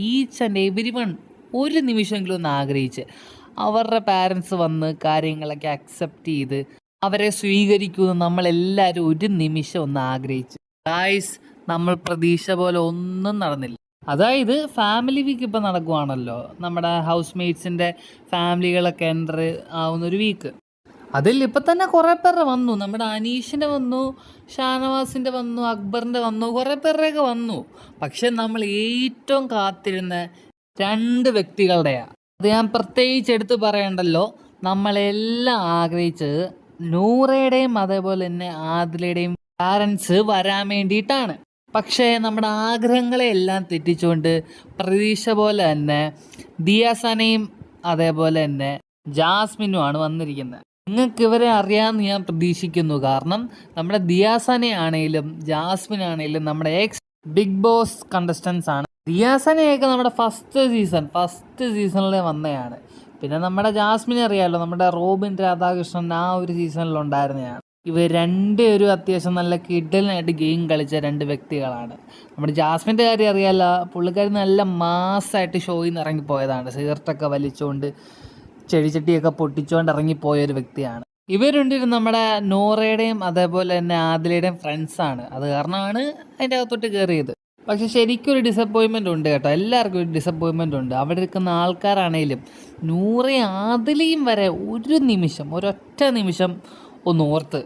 Each and every one ഒരു നിമിഷമെങ്കിലും ഒന്ന് ആഗ്രഹിച്ച് അവരുടെ പാരൻസ് വന്ന് കാര്യങ്ങളൊക്കെ അക്സെപ്റ്റ് ചെയ്ത് അവരെ സ്വീകരിക്കുമെന്ന് നമ്മളെല്ലാവരും ഒരു നിമിഷം ഒന്ന് ആഗ്രഹിച്ച്. ഗായ്സ് നമ്മൾ പ്രതീക്ഷ പോലെ ഒന്നും നടന്നില്ല. അതായത് ഫാമിലി വീക്ക് ഇപ്പം നടക്കുവാണല്ലോ. നമ്മുടെ ഹൗസ് മേറ്റ്സിന്റെ ഫാമിലികളൊക്കെ എന്റർ ആവുന്നൊരു വീക്ക് അതിൽ ഇപ്പം തന്നെ കുറേ പേരുടെ വന്നു. നമ്മുടെ അനീഷിന്റെ വന്നു ഷാനവാസിന്റെ വന്നു അക്ബറിന്റെ വന്നു കുറേ പേരുടെയൊക്കെ വന്നു. പക്ഷെ നമ്മൾ ഏറ്റവും കാത്തിരുന്ന രണ്ട് വ്യക്തികളുടെയാണ് അത് ഞാൻ പ്രത്യേകിച്ച് എടുത്ത് പറയണ്ടല്ലോ. നമ്മളെല്ലാം ആഗ്രഹിച്ചത് നൂറയുടെയും അതേപോലെ തന്നെ ആദിലയുടെയും പാരൻസ് വരാൻ വേണ്ടിയിട്ടാണ്. പക്ഷേ നമ്മുടെ ആഗ്രഹങ്ങളെ എല്ലാം തെറ്റിച്ചുകൊണ്ട് പ്രതീക്ഷ പോലെ തന്നെ ദിയാസനയും അതേപോലെ തന്നെ ജാസ്മിനുമാണ് വന്നിരിക്കുന്നത്. നിങ്ങൾക്ക് ഇവരെ അറിയാമെന്ന് ഞാൻ പ്രതീക്ഷിക്കുന്നു. കാരണം നമ്മുടെ ദിയാസനെ ആണെങ്കിലും ജാസ്മിൻ ആണെങ്കിലും നമ്മുടെ എക്സ് ബിഗ് ബോസ് കണ്ടസ്റ്റൻസ് ആണ്. ദിയാസനെയൊക്കെ നമ്മുടെ ഫസ്റ്റ് സീസൺ ഫസ്റ്റ് സീസണിൽ വന്നതാണ് പിന്നെ നമ്മുടെ ജാസ്മിനെ അറിയാമല്ലോ നമ്മുടെ റോബിൻ രാധാകൃഷ്ണൻ ആ ഒരു സീസണിൽ ഉണ്ടായിരുന്നതാണ് ഇവർ രണ്ടുപേരും അത്യാവശ്യം നല്ല കിഡലിനായിട്ട് ഗെയിം കളിച്ച രണ്ട് വ്യക്തികളാണ്. നമ്മുടെ ജാസ്മിന്റെ കാര്യം അറിയാമല്ലോ പുള്ളിക്കാരി നല്ല മാസ്സായിട്ട് ഷോയിൽ നിന്ന് ഇറങ്ങിപ്പോയതാണ്. സിഗരറ്റൊക്കെ വലിച്ചുകൊണ്ട് ചെടിച്ചട്ടിയൊക്കെ പൊട്ടിച്ചുകൊണ്ട് ഇറങ്ങിപ്പോയ ഒരു വ്യക്തിയാണ്. ഇവർ രണ്ടുപേരും നമ്മുടെ നോറയുടെയും അതേപോലെ തന്നെ ആദിലയുടെയും ഫ്രണ്ട്സാണ് അത് കാരണമാണ് അതിന്റെ അകത്തോട്ട് കയറിയത്. പക്ഷെ ശരിക്കും ഒരു ഡിസപ്പോയിൻമെന്റ് ഉണ്ട് കേട്ടോ. എല്ലാവർക്കും ഒരു ഡിസപ്പോയിൻമെന്റ് ഉണ്ട്. അവിടെ ഇരിക്കുന്ന ആൾക്കാരാണേലും നൂറെ ആദിലയും വരെ ഒരു നിമിഷം ഒരൊറ്റ നിമിഷം ഒന്ന് ഓർത്ത്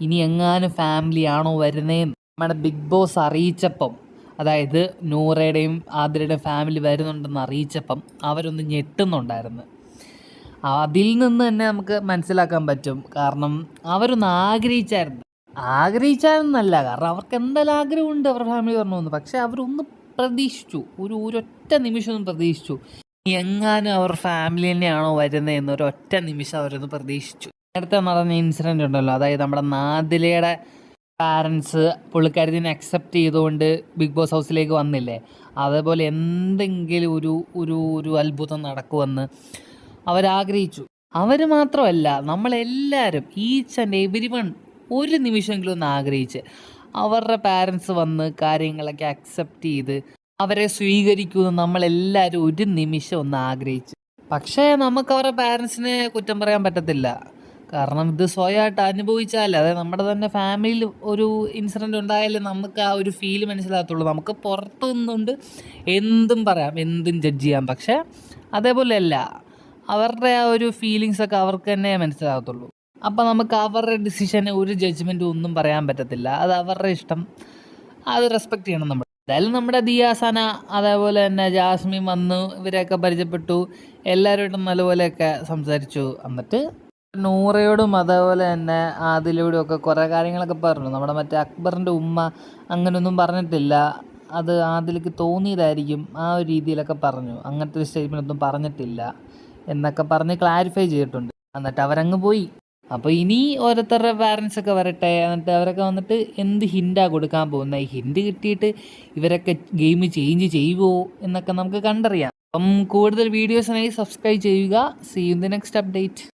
ഇനി എങ്ങാനും ഫാമിലി ആണോ വരുന്നതെന്ന് നമ്മുടെ ബിഗ് ബോസ് അറിയിച്ചപ്പം അതായത് നൂറയുടെയും ആതിരയുടെയും ഫാമിലി വരുന്നുണ്ടെന്ന് അറിയിച്ചപ്പം അവരൊന്ന് ഞെട്ടുന്നുണ്ടായിരുന്നു. അതിൽ നിന്ന് തന്നെ നമുക്ക് മനസ്സിലാക്കാൻ പറ്റും. കാരണം അവരൊന്ന് ആഗ്രഹിച്ചായിരുന്നു. ആഗ്രഹിച്ചായിരുന്നല്ല. കാരണം അവർക്ക് എന്തായാലും ആഗ്രഹമുണ്ട് അവരുടെ ഫാമിലി പറഞ്ഞു പക്ഷെ അവരൊന്ന് പ്രതീക്ഷിച്ചു. ഒരു ഒരൊറ്റ നിമിഷം ഒന്ന് പ്രതീക്ഷിച്ചു. എങ്ങാനും അവർ ഫാമിലി തന്നെയാണോ വരുന്നത് എന്നൊരു ഒറ്റ നിമിഷം അവരൊന്ന് പ്രതീക്ഷിച്ചു. നേരത്തെ നടന്ന ഇൻസിഡന്റ് ഉണ്ടല്ലോ. അതായത് നമ്മുടെ നാദിലയുടെ പാരൻസ് പുള്ളിക്കാരത്തിനെ അക്സെപ്റ്റ് ചെയ്തുകൊണ്ട് ബിഗ് ബോസ് ഹൗസിലേക്ക് വന്നില്ലേ? അതേപോലെ എന്തെങ്കിലും ഒരു ഒരു ഒരു അത്ഭുതം നടക്കുമെന്ന് അവരാഗ്രഹിച്ചു. അവർ മാത്രമല്ല നമ്മളെല്ലാവരും ഈച്ച് ആൻഡ് എവരി വൺ ഒരു നിമിഷമെങ്കിലും ഒന്ന് ആഗ്രഹിച്ച് അവരുടെ പാരൻസ് വന്ന് കാര്യങ്ങളൊക്കെ അക്സെപ്റ്റ് ചെയ്ത് അവരെ സ്വീകരിക്കുമെന്ന് നമ്മളെല്ലാവരും ഒരു നിമിഷം ഒന്ന് ആഗ്രഹിച്ചു. പക്ഷേ നമുക്ക് അവരുടെ പാരൻസിനെ കുറ്റം പറയാൻ പറ്റത്തില്ല. കാരണം ഇത് സ്വയമായിട്ട് അനുഭവിച്ചാലേ അതായത് നമ്മുടെ തന്നെ ഫാമിലിയിൽ ഒരു ഇൻസിഡന്റ് ഉണ്ടായാലേ നമുക്ക് ആ ഒരു ഫീൽ മനസ്സിലാകത്തുള്ളൂ. നമുക്ക് പുറത്തു നിന്നുകൊണ്ട് എന്തും പറയാം എന്തും ജഡ്ജ് ചെയ്യാം. പക്ഷേ അതേപോലെ അല്ല അവരുടെ ആ ഒരു ഫീലിങ്സ് ഒക്കെ അവർക്ക് തന്നെ മനസ്സിലാകത്തുള്ളൂ. അപ്പം നമുക്ക് അവരുടെ ഡിസിഷന് ഒരു ജഡ്ജ്മെന്റും ഒന്നും പറയാൻ പറ്റത്തില്ല. അത് അവരുടെ ഇഷ്ടം. അത് റെസ്പെക്റ്റ് ചെയ്യണം നമ്മൾ. എന്തായാലും നമ്മുടെ ദിയാസന അതേപോലെ തന്നെ ജാസ്മിൻ വന്നു ഇവരെയൊക്കെ പരിചയപ്പെട്ടു. എല്ലാവരോടും നല്ലപോലെയൊക്കെ സംസാരിച്ചു. എന്നിട്ട് നൂറയോടും അതേപോലെ തന്നെ ആദിലയോടും ഒക്കെ കുറേ കാര്യങ്ങളൊക്കെ പറഞ്ഞു. നമ്മുടെ മറ്റേ അക്ബറിന്റെ ഉമ്മ അങ്ങനെയൊന്നും പറഞ്ഞിട്ടില്ല. അത് ആദിലേക്ക് തോന്നിയതായിരിക്കും ആ ഒരു രീതിയിലൊക്കെ പറഞ്ഞു. അങ്ങനത്തെ ഒരു സ്റ്റേറ്റ്മെന്റ് ഒന്നും പറഞ്ഞിട്ടില്ല. എന്നൊക്കെ പറഞ്ഞ് ക്ലാരിഫൈ ചെയ്തിട്ടുണ്ട്. എന്നിട്ട് അവരങ്ങ് പോയി. അപ്പോൾ ഇനി ഓരോരുത്തരുടെ പാരൻസ് ഒക്കെ വരട്ടെ. എന്നിട്ട് അവരൊക്കെ വന്നിട്ട് എന്ത് ഹിൻഡാണ് കൊടുക്കാൻ പോകുന്നത് ഈ ഹിൻഡ് കിട്ടിയിട്ട് ഇവരൊക്കെ ഗെയിം ചേഞ്ച് ചെയ്യുമോ എന്നൊക്കെ നമുക്ക് കണ്ടറിയാം. അപ്പം കൂടുതൽ വീഡിയോസിനായി സബ്സ്ക്രൈബ് ചെയ്യുക. See you the next update